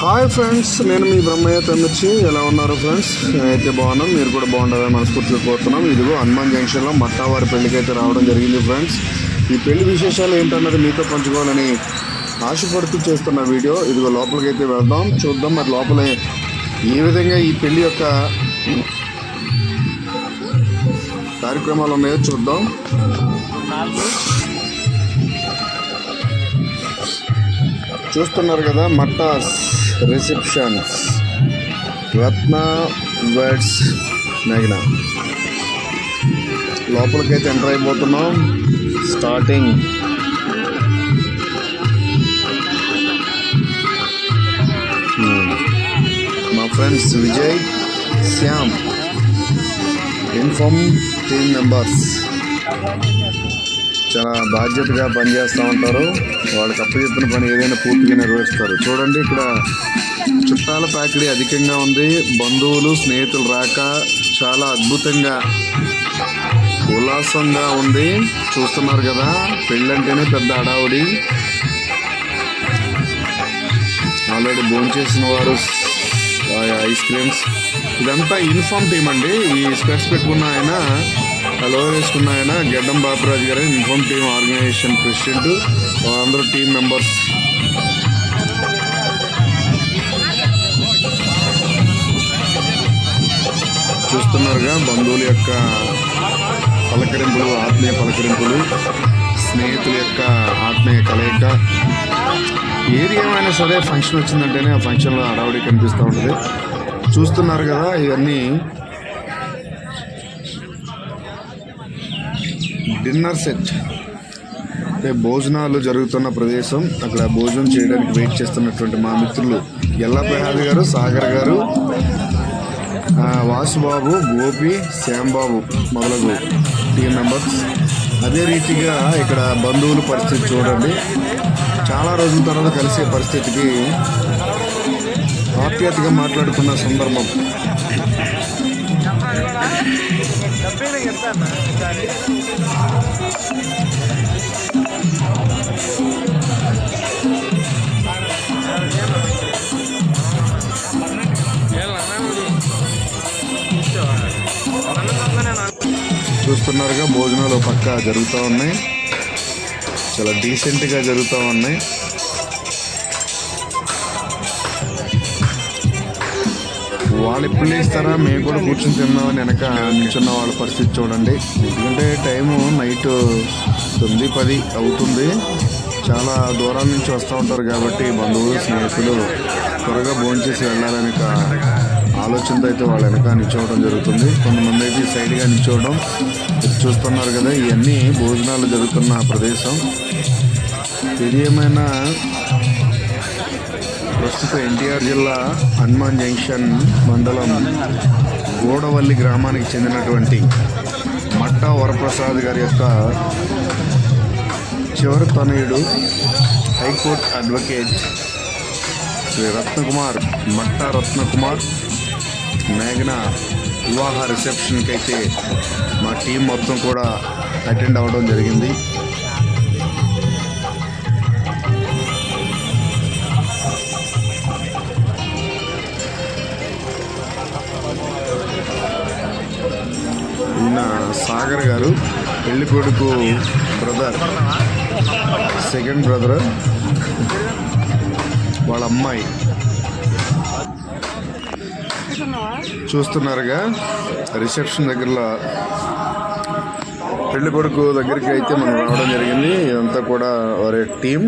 Hi friends నేను మీ బ్రహ్మయ్య తమ్మిచ్చి. ఎలా ఉన్నారు ఫ్రెండ్స్ నేనైతే బాగున్నాను. మీరు కూడా బాగుండాలని మనస్ఫూర్తిగా కోరుతున్నాం. ఇదిగో హనుమాన్ జంక్షన్లో మట్టావారి పెళ్ళికి అయితే రావడం జరిగింది ఫ్రెండ్స్ ఈ పెళ్ళి విశేషాలు ఏంటన్నది మీతో పంచుకోవాలని ఆశపడుతూ చేస్తున్న వీడియో. ఇదిగో లోపలికి అయితే వెళ్దాం. చూద్దాం మరి లోపలే ఏ విధంగా ఈ పెళ్ళి యొక్క కార్యక్రమాలు ఉన్నాయో చూద్దాం. చూస్తున్నారు కదా మట్టాస్. రిసెప్షన్స్. రత్న వెడ్స్ మేఘన. లోపలికైతే ఎంటర్ అయిపోతున్నాం. స్టార్టింగ్. Hmm. మా friends Vijay Shyam inform team members. చాలా బాధ్యతగా పనిచేస్తూ ఉంటారు. వాళ్ళకి అప్పచెప్పిన పని ఏదైనా పూర్తిగా నెరవేరుస్తారు. చూడండి ఇక్కడ చుట్టాల ప్యాకిడీ అధికంగా ఉంది. బంధువులు స్నేహితులు రాక చాలా అద్భుతంగా ఉల్లాసంగా ఉంది. చూస్తున్నారు కదా పెళ్ళంటేనే పెద్ద అడావుడి ఆల్రెడీ భోంచేసిన వారు ఐస్ క్రీమ్స్. ఇదంతా యూనిఫామ్ టీం అండి. ఈ స్పెట్స్ పెట్టుకున్న ఆయన హలో వేసుకున్న ఆయన Gaddam Bapraju garu inform team organisation president వాళ్ళందరూ టీం మెంబర్స్ చూస్తున్నారుగా బంధువుల యొక్క పలకరింపులు ఆత్మీయ పలకరింపులు స్నేహితుల యొక్క ఆత్మీయ కలయిక. ఏది ఏమైనా సరే ఫంక్షన్ వచ్చిందంటేనే ఆ ఫంక్షన్లో హడావుడి కనిపిస్తూ ఉంటుంది. చూస్తున్నారు కదా ఇవన్నీ డిన్నర్ సెట్. అంటే భోజనాలు జరుగుతున్న ప్రదేశం. అక్కడ భోజనం చేయడానికి వెయిట్ చేస్తున్నటువంటి మా మిత్రులు ఎల్లా ప్రసాద్ గారు సాగర్ గారు వాసుబాబు గోపి శ్యాంబాబు మొదలగు టీం మెంబర్స్ అదే రీతిగా ఇక్కడ బంధువుల పరిస్థితి చూడండి. చాలా రోజుల తర్వాత కలిసే పరిస్థితికి ఆప్యాతగా మాట్లాడుకున్న సందర్భం. చూస్తున్నారుగా భోజనాలు పక్క జరుగుతూ ఉన్నాయి. చాలా డీసెంట్గా జరుగుతూ ఉన్నాయి. వాళ్ళు ఎప్పుడు లేస్తారా? మేము కూడా కూర్చొని తిన్నామని వెనక నిల్చున్న వాళ్ళ పరిస్థితి చూడండి. ఎందుకంటే టైము నైట్ తొమ్మిది పది అవుతుంది. చాలా దూరాల నుంచి వస్తూ ఉంటారు కాబట్టి బంధువులు స్నేహితులు త్వరగా భోంచేసి వెళ్ళాలని ఒక ఆలోచనతో అయితే వాళ్ళు వెనక నిల్చోవడం జరుగుతుంది. కొంతమంది అయితే ఈ సైడ్గా నిల్చోవడం ఇది చూస్తున్నారు కదా ఇవన్నీ భోజనాలు జరుగుతున్న ప్రదేశం. ఇది ఏమైనా ప్రస్తుత ఎన్టీఆర్ జిల్లా హనుమాన్ జంక్షన్ మండలం గోడవల్లి గ్రామానికి చెందినటువంటి మట్టా వరప్రసాద్ గారి యొక్క చివరి తనయుడు high court advocate Shri Ratnakumar Matta Ratnakumar మేఘన వివాహ రిసెప్షన్కి అయితే మా టీం మొత్తం కూడా అటెండ్ అవ్వడం జరిగింది. ఈయన సాగర్ గారు పెళ్ళి కొడుకు బ్రదర్ సెకండ్ బ్రదర్ వాళ్ళ అమ్మాయి. చూస్తున్నారుగా రిసెప్షన్ దగ్గరలో పెళ్ళి కొడుకు దగ్గరికి అయితే మనం రావడం జరిగింది. ఇదంతా కూడా వారి టీం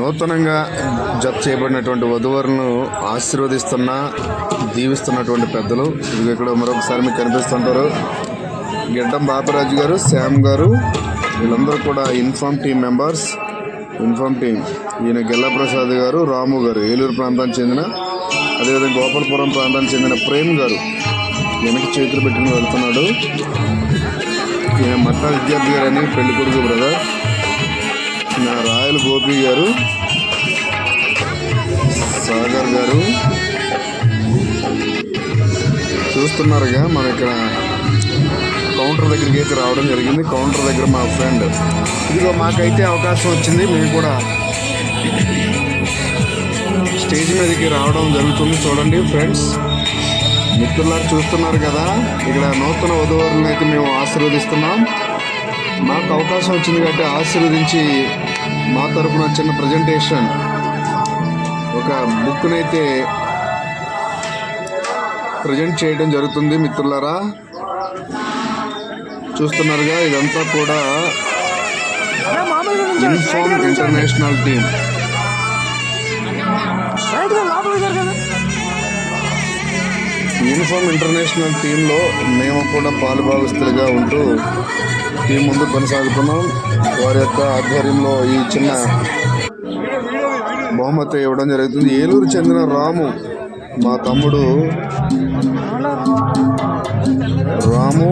నూతనంగా జత చేయబడినటువంటి వధువరులను ఆశీర్వదిస్తున్న దీవిస్తున్నటువంటి పెద్దలు. ఇది ఇక్కడ మరొకసారి మీకు కనిపిస్తుంటారు. గిడ్డం బాపరాజు గారు శ్యామ్ గారు వీళ్ళందరూ కూడా inform team members. Inform team. ఈయన గెల్లప్రసాద్ గారు రాము గారు ఏలూరు ప్రాంతానికి చెందిన అదేవిధంగా గోపాలపురం ప్రాంతానికి చెందిన ప్రేమ్ గారు వెనక చేతులు పెట్టుకుని వెళ్తున్నాడు. ఈయన మట్టా విద్యార్థి గారు అని పెళ్ళి కొడుకు బ్రదర్. నా రాయల్ గోపి గారు సాగర్ గారు. చూస్తున్నారుగా మన ఇక్కడ కౌంటర్ దగ్గరికి అయితే రావడం జరిగింది. కౌంటర్ దగ్గర మా ఫ్రెండ్. ఇదిగో మాకైతే అవకాశం వచ్చింది. మేము కూడా స్టేజ్ మీదకి రావడం జరుగుతుంది. చూడండి ఫ్రెండ్స్. మిత్రులారు చూస్తున్నారు కదా? ఇక్కడ నూతన వధువరులను అయితే మేము ఆశీర్వదిస్తున్నాం. మాకు అవకాశం వచ్చింది కాబట్టి ఆశీర్వదించి మా తరపున చిన్న ప్రజెంటేషన్ ఒక బుక్నైతే ప్రజెంట్ చేయడం జరుగుతుంది మిత్రులారా చూస్తున్నారుగా ఇదంతా కూడా inform. International team uniform international టీంలో మేము కూడా పాలుభాగస్తులుగా ఉంటూ టీం ముందు కొనసాగుతున్నాం. వారి యొక్క ఆధ్వర్యంలో ఈ చిన్న బహుమతి ఇవ్వడం జరుగుతుంది. ఏలూరు చెందిన రాము మా తమ్ముడు రాము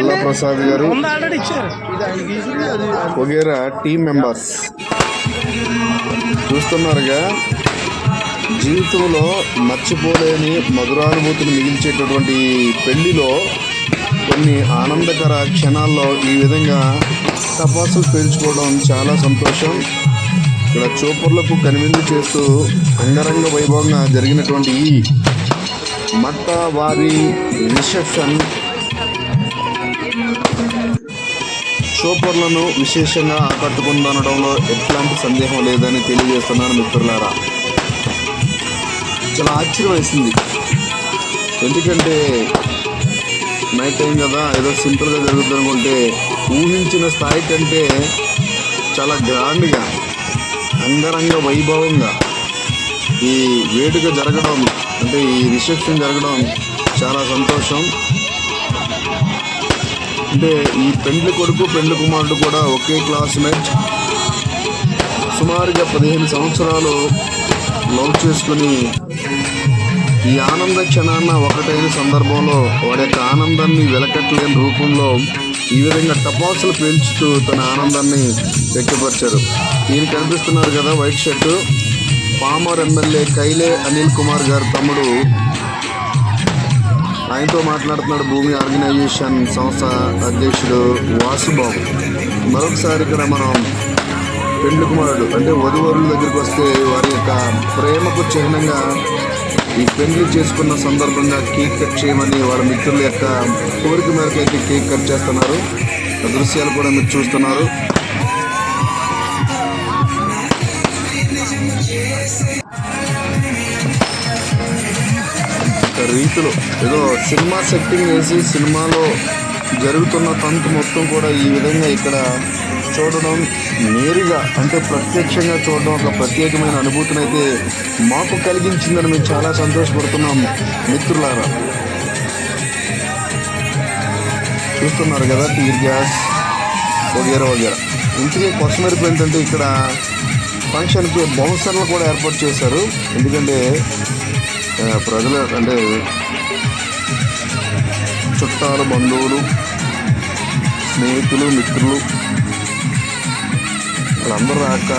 ఎల్ల ప్రసాద్ గారు వగేరా టీం మెంబర్స్. చూస్తున్నారుగా జీవితంలో మర్చిపోలేని మధురానుభూతిని మిగిల్చేటటువంటి పెళ్ళిలో కొన్ని ఆనందకర క్షణాల్లో ఈ విధంగా టపాసులు పేల్చుకోవడం చాలా సంతోషం. ఇక్కడ చూపర్లకు కనువిందు చేస్తూ అంగరంగ వైభవంగా జరిగినటువంటి ఈ మట్ట వారి రిసెప్షన్. చూపర్లను విశేషంగా ఆకట్టుకుందనడంలో ఎట్లాంటి సందేహం లేదని తెలియజేస్తున్నాను మిత్రులారా. చాలా ఆశ్చర్యం వేసింది. ఎందుకంటే నైట్ టైం కదా ఏదో సింపుల్గా జరుగుతుంది అనుకుంటే ఊహించిన స్థాయి కంటే చాలా గ్రాండ్గా అంగరంగ వైభవంగా ఈ వేడుక జరగడం అంటే ఈ రిసెప్షన్ జరగడం చాలా సంతోషం. అంటే ఈ పెండ్లి కొడుకు పెండ్లి కుమారుడు కూడా ఒకే క్లాస్మేట్. సుమారుగా పదిహేను సంవత్సరాలు లవ్ చేసుకుని ఈ ఆనంద క్షణాన్న ఒకటైన సందర్భంలో వాడి యొక్క ఆనందాన్ని వెలకట్టలేని రూపంలో ఈ విధంగా టపాసులు పేల్చుతూ తన ఆనందాన్ని వ్యక్తపరిచారు. ఈయన కనిపిస్తున్నారు కదా white shirt. Former MLA Kaile Anil Kumar garu తమ్ముడు. ఆయనతో మాట్లాడుతున్నాడు భూమి ఆర్గనైజేషన్ సంస్థ అధ్యక్షుడు వాసుబాబు. మరొకసారి ఇక్కడ మనం పెండ్లి కుమారుడు అంటే వధువరుల దగ్గరికి వస్తే వారి యొక్క ప్రేమకు చిహ్నంగా ఈ పెళ్ళి చేసుకున్న సందర్భంగా కేక్ కట్ చేయమని వాళ్ళ మిత్రుల యొక్క కోరిక మేరకు అయితే కేక్ కట్ చేస్తున్నారు. దృశ్యాలు కూడా మీరు చూస్తున్నారు. రీతులు రీతిలో ఏదో సినిమా సెట్టింగ్ వేసి సినిమాలో జరుగుతున్న తంతు మొత్తం కూడా ఈ విధంగా ఇక్కడ చూడడం నేరుగా అంటే ప్రత్యక్షంగా చూడడం ఒక ప్రత్యేకమైన అనుభూతిని అయితే మాకు కలిగించిందని మేము చాలా సంతోషపడుతున్నాం మిత్రులారా. చూస్తున్నారు కదా టీర్ గ్యాస్ వగేరా వగేరా. ఇంటికి కొసమెరుపు ఏంటంటే ఇక్కడ ఫంక్షన్కి బౌన్సర్లు కూడా ఏర్పాటు చేశారు. ఎందుకంటే ప్రజలు అంటే చుట్టాలు బంధువులు స్నేహితులు మిత్రులు వాళ్ళందరూ రాక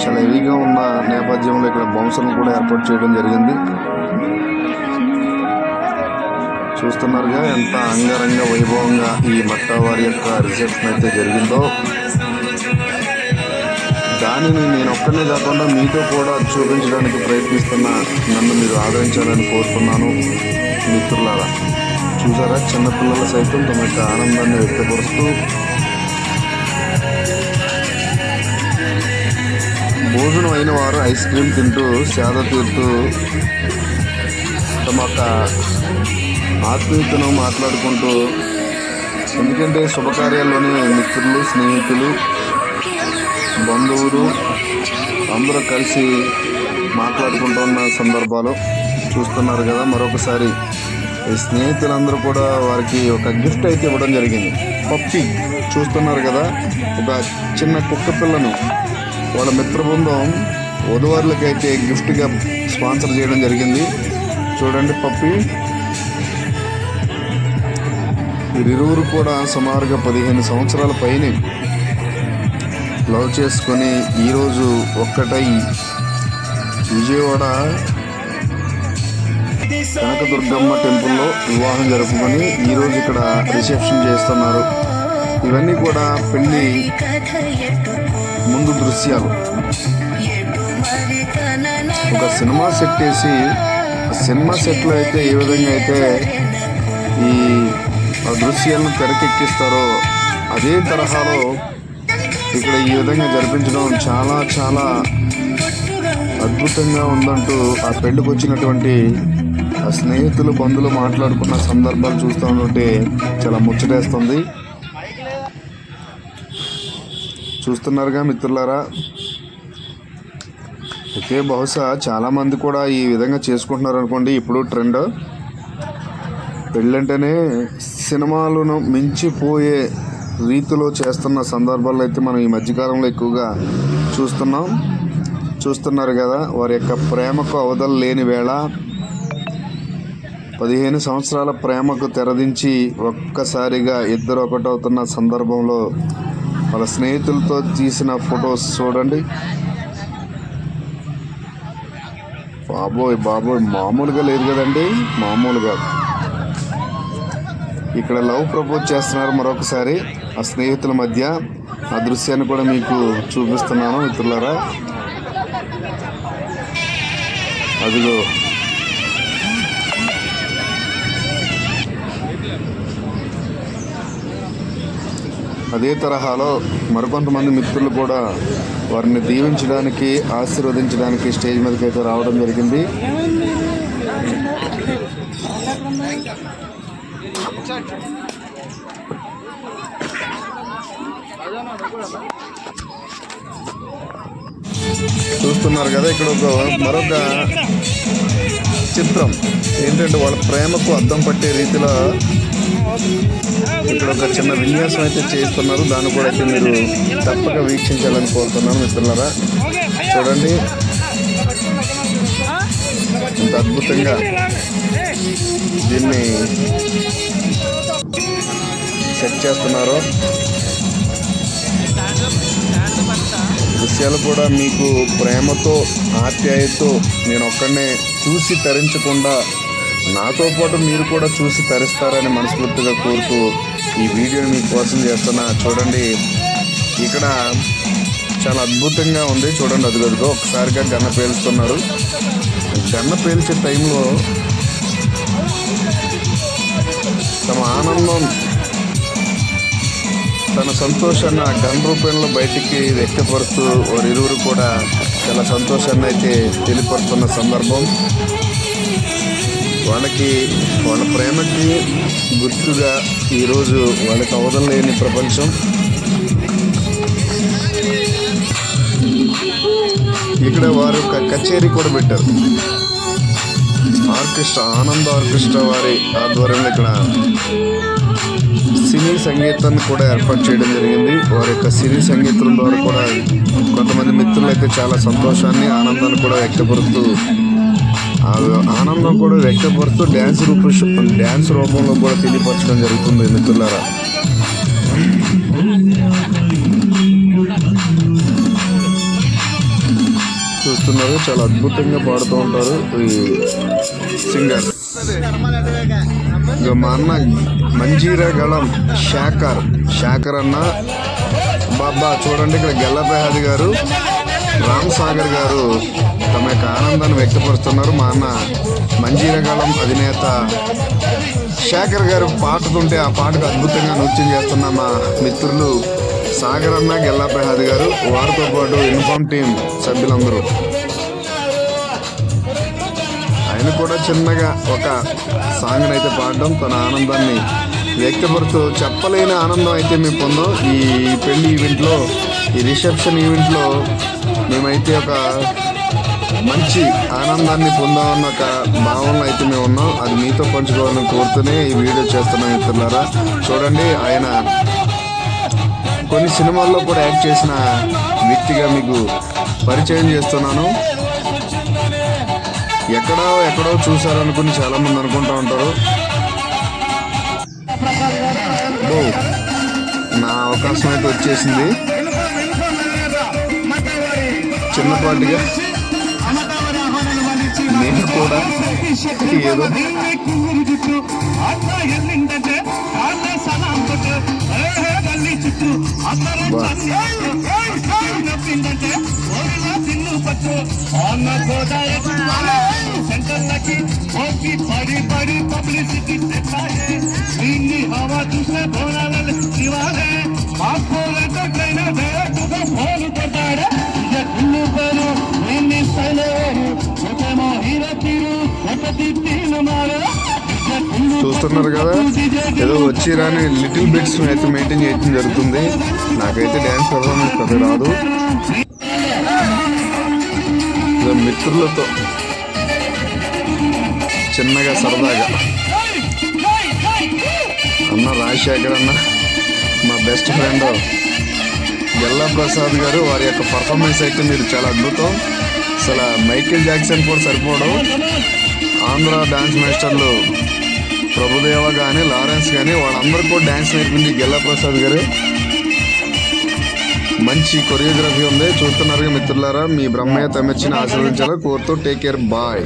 చాలా హెవీగా ఉన్న నేపథ్యంలో ఇక్కడ బౌన్సర్లు కూడా ఏర్పాటు చేయడం జరిగింది. చూస్తున్నారుగా ఎంత అంగరంగ వైభవంగా ఈ మట్టవారి యొక్క రిసెప్షన్ అయితే జరిగిందో. దానిని నేను ఒక్కనే కాకుండా మీతో కూడా చూపించడానికి ప్రయత్నిస్తున్న నన్ను మీరు ఆదరించాలని కోరుతున్నాను. మిత్రులారా చూసారా? చిన్నపిల్లల సైతం తమ యొక్క ఆనందాన్ని వ్యక్తపరుస్తూ భోజనం అయిన వారు ఐస్ క్రీమ్ తింటూ సేద తీరుతూ తమ యొక్క ఆత్మీయతను మాట్లాడుకుంటూ ఎందుకంటే శుభకార్యాల్లోనే మిత్రులు స్నేహితులు బంధువులు అందరూ కలిసి మాట్లాడుకుంటున్న సందర్భాలు చూస్తున్నారు కదా. మరొకసారి ఈ స్నేహితులందరూ కూడా వారికి ఒక గిఫ్ట్ అయితే ఇవ్వడం జరిగింది. పప్పి చూస్తున్నారు కదా. ఒక చిన్న కుక్క పిల్లను వాళ్ళ మిత్ర బృందం వధువారులకైతే గిఫ్ట్గా స్పాన్సర్ చేయడం జరిగింది. చూడండి పప్పి. వీరిరువురు కూడా సుమారుగా పదిహేను సంవత్సరాల పైనే లవ్ చేసుకొని ఈరోజు ఒక్కటై విజయవాడ కనకదుర్గమ్మ టెంపుల్లో వివాహం జరుపుకొని ఈరోజు ఇక్కడ రిసెప్షన్ చేస్తున్నారు. ఇవన్నీ కూడా పెళ్ళి ముందు దృశ్యాలు. ఒక సినిమా సెట్ వేసి ఆ సినిమా సెట్లో అయితే ఏ విధంగా అయితే ఈ ఆ దృశ్యాలను తెరకెక్కిస్తారో అదే తరహాలో ఇక్కడ ఈ విధంగా జరిపించడం చాలా చాలా అద్భుతంగా ఉందంటూ ఆ పెళ్ళికి వచ్చినటువంటి ఆ స్నేహితులు బంధువులు మాట్లాడుకున్న సందర్భాలు చూస్తూ ఉంటే చాలా ముచ్చటేస్తుంది. చూస్తున్నారుగా మిత్రులారా? అయితే బహుశా చాలామంది కూడా ఈ విధంగా చేసుకుంటున్నారు అనుకోండి ఇప్పుడు ట్రెండ్ పెళ్ళంటేనే సినిమాలను మించిపోయే రీతిలో చేస్తున్న సందర్భాల్లో అయితే మనం ఈ మధ్యకాలంలో ఎక్కువగా చూస్తున్నాం. చూస్తున్నారు కదా వారి యొక్క ప్రేమకు అవధలు లేని వేళ పదిహేను సంవత్సరాల ప్రేమకు తెరదించి ఒక్కసారిగా ఇద్దరు ఒకటవుతున్న సందర్భంలో వాళ్ళ స్నేహితులతో తీసిన ఫొటోస్ చూడండి. బాబోయ్ బాబోయ్ మామూలుగా లేదు కదండి. మామూలుగా. ఇక్కడ లవ్ ప్రపోజ్ చేస్తున్నారు మరొకసారి. ఆ స్నేహితుల మధ్య ఆ దృశ్యాన్ని కూడా మీకు చూపిస్తున్నాను మిత్రులారా. అదిగో. అదే తరహాలో మరికొంతమంది మిత్రులు కూడా వారిని దీవించడానికి ఆశీర్వదించడానికి స్టేజ్ మీదకి అయితే రావడం జరిగింది. చూస్తున్నారు కదా ఇక్కడ ఒక మరొక చిత్రం. ఏంటంటే వాళ్ళ ప్రేమకు అద్దం పట్టే రీతిలో ఇక్కడ ఒక చిన్న విన్యాసం అయితే చేస్తున్నారు దాన్ని కూడా అయితే మీరు తప్పక వీక్షించాలని కోరుతున్నాను మిత్రులారా. చూడండి. ఇంత అద్భుతంగా దీన్ని సెట్ చేస్తున్నారు. దృశ్యాలు కూడా మీకు ప్రేమతో ఆప్యాయతో నేను ఒక్కడనే చూసి తరించకుండా నాతో పాటు మీరు కూడా చూసి తరిస్తారని మనస్ఫూర్తిగా కోరుతూ ఈ వీడియోని మీకోసం చేస్తున్నా. చూడండి ఇక్కడ చాలా అద్భుతంగా ఉంది. చూడండి అది గదిగో ఒకసారిగా గన్న పేల్చుతున్నారు గన్న పేల్చే టైంలో తమ ఆనందం తన సంతోషాన్ని ఆ గన్ రూపంలో బయటికి వ్యక్తపరుస్తూ వారిరువురు కూడా చాలా సంతోషాన్ని అయితే తెలియపరుస్తున్న సందర్భం. వాళ్ళకి వాళ్ళ ప్రేమకి గుర్తుగా ఈరోజు వాళ్ళకి అవదం లేని ప్రపంచం. ఇక్కడ వారు ఒక కచేరీ కూడా పెట్టారు. ఆర్కెస్ట్రా ఆనంద్ ఆర్కెస్ట్రా వారి ఆధ్వర్యంలో ఇక్కడ సినీ సంగీతాన్ని కూడా ఏర్పాటు చేయడం జరిగింది. వారి యొక్క సినీ సంగీతం ద్వారా కూడా కొంతమంది మిత్రులైతే చాలా సంతోషాన్ని ఆనందాన్ని కూడా వ్యక్తపరుస్తూ ఆనందం కూడా వ్యక్తపరుస్తూ డ్యాన్స్ రూప డ్యాన్స్ రూపంలో కూడా తెలియపరచడం జరుగుతుంది మిత్రులారా. చూస్తున్నారు చాలా అద్భుతంగా పాడుతూ ఉంటారు ఈ సింగర్. ఇక మా అన్న మంజీరా గళం శాకర్ శాకర్ అన్న బాబా చూడండి ఇక్కడ గెల్లపెహాది గారు రామ్ సాగర్ గారు తమ యొక్క ఆనందాన్ని వ్యక్తపరుస్తున్నారు. మా అన్న మంజీరగాళం అధినేత శేఖర్ గారు పాడుతుంటే ఆ పాటకు అద్భుతంగా నృత్యం చేస్తున్న మా మిత్రులు సాగర్ అన్న గెల్లా ప్రహాద్ గారు వారితో పాటు యూనిఫామ్ టీం సభ్యులందరూ. ఆయన కూడా చిన్నగా ఒక సాంగ్ని అయితే పాడడం తన ఆనందాన్ని వ్యక్తపరుస్తూ చెప్పలేని ఆనందం అయితే మేము పొందాం. ఈ పెళ్ళి ఈవెంట్లో ఈ రిసెప్షన్ ఈవెంట్లో మేమైతే ఒక మంచి ఆనందాన్ని పొందామన్న ఒక భావనలో అయితే మేము ఉన్నాం. అది మీతో పంచుకోవాలని కోరుతూనే ఈ వీడియో చేస్తున్నాం మిత్రులారా చూడండి ఆయన కొన్ని సినిమాల్లో కూడా యాక్ట్ చేసిన వ్యక్తిగా మీకు పరిచయం చేస్తున్నాను. ఎక్కడో ఎక్కడో చూసారనుకుని చాలామంది అనుకుంటూ అనుకుంటా ఉంటారు నా అవకాశం అయితే వచ్చేసింది. చిన్నపాటిగా నేను కూడా ఏదో సెంటర్లకి ఓకి పడి పడి పబ్లిసిటీ దీన్ని హవా చూసే బోనాల శివాలే పాస్పోర్ట్ ట్రైనర్ డైరెక్ట్గా ఫోన్ చూస్తున్నారు కదా. ఏదో వచ్చిరాని లిటిల్ బిట్స్ అయితే మెయింటైన్ చేయడం జరుగుతుంది. నాకైతే డ్యాన్స్ పర్ఫార్మెన్స్ పెద్ద రాదు. మిత్రులతో చిన్నగా సరదాగా. అన్న రాజశేఖర్ అన్న మా బెస్ట్ ఫ్రెండ్ గల్లా ప్రసాద్ గారు వారి యొక్క పర్ఫార్మెన్స్ అయితే మీరు చాలా అద్భుతం. అసలు మైకేల్ జాక్సన్ కూడా సరిపోవడం. ఆంధ్ర డాన్స్ మాస్టర్లు ప్రభుదేవ కానీ లారెన్స్ కానీ వాళ్ళందరికీ కూడా డ్యాన్స్ నేర్పింది గెల్లా ప్రసాద్ గారు. మంచి కొరియోగ్రఫీ ఉంది. చూస్తున్నారు మిత్రులారా మీ బ్రహ్మయ్య తమిచ్చిన ఆశీర్వదించాలో కోరుతూ టేక్ కేర్ బాయ్